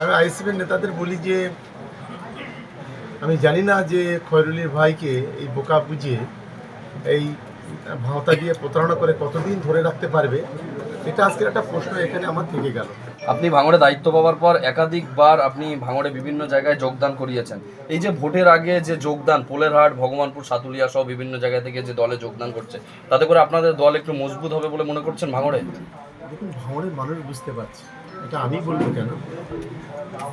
আমি আইএসএফের নেতাদের বলি যে আমি জানি না যে খয়রুলির ভাইকে এই বোকা বুঝিয়ে এই ভাওতা দিয়ে প্রতারণা করে কতদিন ধরে রাখতে পারবে এটা আজকের একটা প্রশ্ন এখানে আমার থেকে গেল। আপনি ভাঙড়ে দায়িত্ব পাওয়ার পর একাধিকবার আপনি ভাঙড়ে বিভিন্ন জায়গায় যোগদান করিয়েছেন। এই যে ভোটের আগে যে যোগদান পোলেরহাট ভগবানপুর সাতুলিয়া সহ বিভিন্ন জায়গা থেকে যে দলে যোগদান করছে তাতে করে আপনাদের দল একটু মজবুত হবে বলে মনে করছেন ভাঙড়ে? দেখুন ভাঙড়ের মানুষ বুঝতে পারছে। এটা আমি বলব কেন?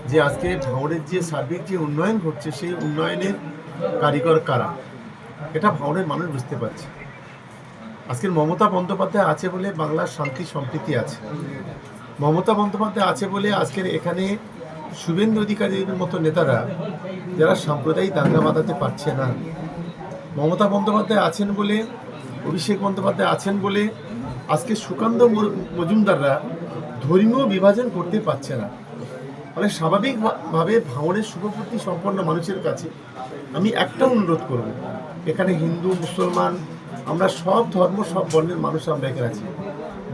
যে আজকে ভাঙড়ের যে সার্বিক যে উন্নয়ন ঘটছে, সেই উন্নয়নের কারিগর কারা? এটা ভাঙড়ের মানুষ বুঝতে পারছে। আজকের মমতা বন্দ্যোপাধ্যায় আছে বলে বাংলার শান্তি সম্প্রীতি আছে। মমতা বন্দ্যোপাধ্যায় আছে বলে আজকের এখানে শুভেন্দু অধিকারীর মতো নেতারা, যারা সাম্প্রদায়িক দাঙ্গা বাঁধাতে পারছে না। মমতা বন্দ্যোপাধ্যায় আছেন বলে, অভিষেক বন্দ্যোপাধ্যায় আছেন বলে আজকে সুকান্ত মজুমদাররা ধর্মীয় বিভাজন করতে পারছে না। মানে স্বাভাবিকভাবে ভাঙনের শুভপ্রতি সম্পন্ন মানুষের কাছে আমি একটা অনুরোধ করব। এখানে হিন্দু, মুসলমান, আমরা সব ধর্ম, সব বর্ণের মানুষ আমরা এখানে আছি।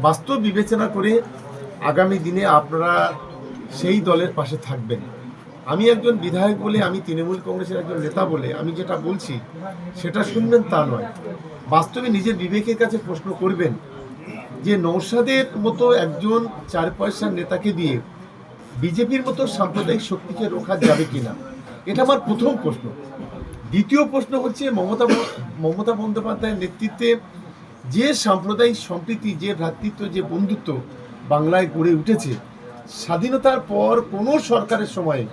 বাস্তব বিবেচনা করে আগামী দিনে আপনারা সেই দলের পাশে থাকবেন। আমি একজন বিধায়ক বলে, আমি তৃণমূল কংগ্রেসের একজন নেতা বলে আমি যেটা বলছি, সেটা শুনবেন তা নয়। বাস্তবে নিজের বিবেকের কাছে প্রশ্ন করবেন যে নৌসাদের মতো একজন চার পয়সার নেতাকে দিয়ে বিজেপির মতো সাম্প্রদায়িক শক্তিকে রোখা যাবে কিনা? এটা আমার প্রথম প্রশ্ন। দ্বিতীয় প্রশ্ন হচ্ছে মমতা মমতা বন্দ্যোপাধ্যায়ের নেতৃত্বে যে সাম্প্রদায়িক সম্প্রীতি, যে ভ্রাতৃত্ব, যে বন্ধুত্ব বাংলায় গড়ে উঠেছে, স্বাধীনতার পর কোনো সরকারের সময়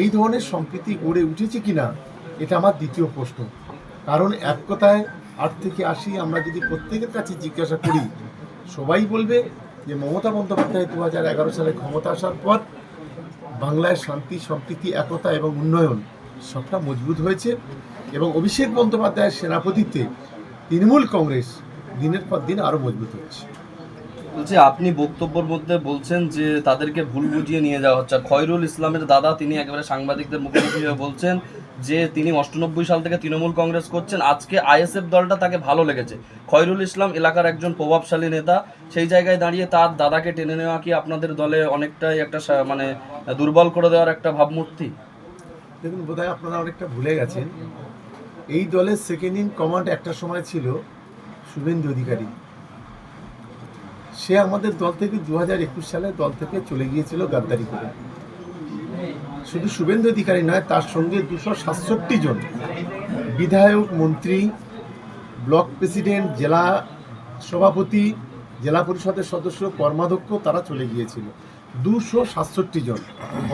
এই ধরনের সম্প্রীতি গড়ে উঠেছে কিনা, এটা আমার দ্বিতীয় প্রশ্ন। কারণ এক কথায় আট থেকে আশি আমরা যদি প্রত্যেকের কাছে জিজ্ঞাসা করি সবাই বলবে যে মমতা বন্দ্যোপাধ্যায় দু হাজার এগারো সালে ক্ষমতা আসার পর বাংলায় শান্তি, সম্প্রীতি, একতা এবং উন্নয়ন সবটা মজবুত হয়েছে এবং অভিষেক বন্দ্যোপাধ্যায়ের সেনাপতিত্বে তৃণমূল কংগ্রেস দিনের পর দিন আরও মজবুত হচ্ছে। বলছি, আপনি বক্তব্যের মধ্যে বলছেন যে তাদেরকে ভুল বুঝিয়ে নিয়ে যাওয়া হচ্ছে। খয়রুল ইসলামের দাদা, তিনি একেবারে সাংবাদিকদের মুখোমুখি হয়ে বলছেন যে তিনি অষ্টানব্বই সাল থেকে তৃণমূল কংগ্রেস করছেন, আজকে আইএসএফ দলটা তাকে ভালো লেগেছে। খয়রুল ইসলাম এলাকার একজন প্রভাবশালী নেতা, সেই জায়গায় দাঁড়িয়ে তার দাদাকে টেনে নেওয়া কি আপনাদের দলে অনেকটাই একটা মানে দুর্বল করে দেওয়ার একটা ভাবমূর্তি? দেখুন, বোধহয় আপনারা অনেকটা ভুলে গেছেন। এই দলের সেকেন্ড ইন কমান্ড একটা সময় ছিল শুভেন্দু অধিকারী। সে আমাদের দল থেকে দু হাজার একুশ সালে দল থেকে চলে গিয়েছিল গাদ্দারি করে। শুধু শুভেন্দু অধিকারী নয়, তার সঙ্গে দুশো সাতষট্টি জন বিধায়ক, মন্ত্রী, ব্লক প্রেসিডেন্ট, জেলা সভাপতি, জেলা পরিষদের সদস্য, কর্মাধ্যক্ষ, তারা চলে গিয়েছিল। দুশো সাতষট্টি জন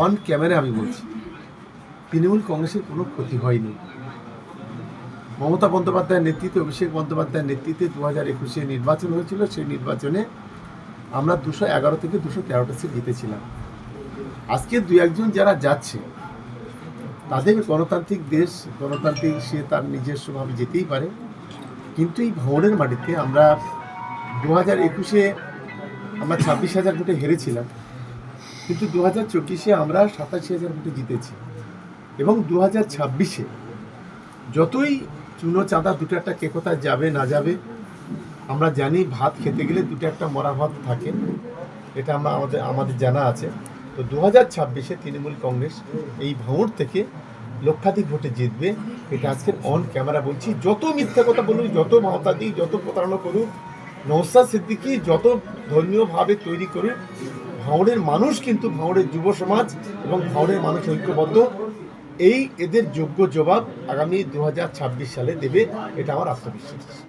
অন ক্যামেরা আমি বলছি। তৃণমূল কংগ্রেসের কোনো ক্ষতি হয়নি। মমতা বন্দ্যোপাধ্যায়ের নেতৃত্বে, অভিষেক বন্দ্যোপাধ্যায়ের নেতৃত্বে দু হাজার একুশে নির্বাচন হয়েছিল। সেই নির্বাচনে আমরা দুশো এগারো থেকে দুশো তেরোটা সিট জিতেছিলাম। আজকে দু একজন যারা যাচ্ছে, তাদের গণতান্ত্রিক দেশ, গণতান্ত্রিক সে তার নিজস্বভাবে যেতেই পারে। কিন্তু এই ভবনের মাটিতে আমরা দু হাজার একুশে আমরা ছাব্বিশ হাজার ভোটে হেরেছিলাম, কিন্তু দু হাজার চব্বিশে আমরা সাতাশি হাজার ভোটে জিতেছি। এবং দু হাজার ছাব্বিশে যতই চুনো চাঁদা দুটো একটা কে কোথায় যাবে, না যাবে, আমরা জানি ভাত খেতে গেলে দুটো একটা মরা ভাত থাকে। এটা আমরা আমাদের আমাদের জানা আছে। তো দু হাজার ছাব্বিশে তৃণমূল কংগ্রেস এই ভাঙড় থেকে লক্ষাধিক ভোটে জিতবে। এটা আজকের অন ক্যামেরা বলছি। যত মিথ্যা কথা বলুক, যত মমতা দিই যত প্রতারণা করুক নৌসাদ সিদ্দিকি যত ধর্মীয়ভাবে তৈরি করুক, ভাঙড়ের মানুষ কিন্তু ভাঙড়ের যুব সমাজ এবং ভাঙড়ের মানুষ ঐক্যবদ্ধ। এই এদের যোগ্য জবাব আগামী দু হাজার ছাব্বিশ সালে দেবে। এটা আমার আত্মবিশ্বাস।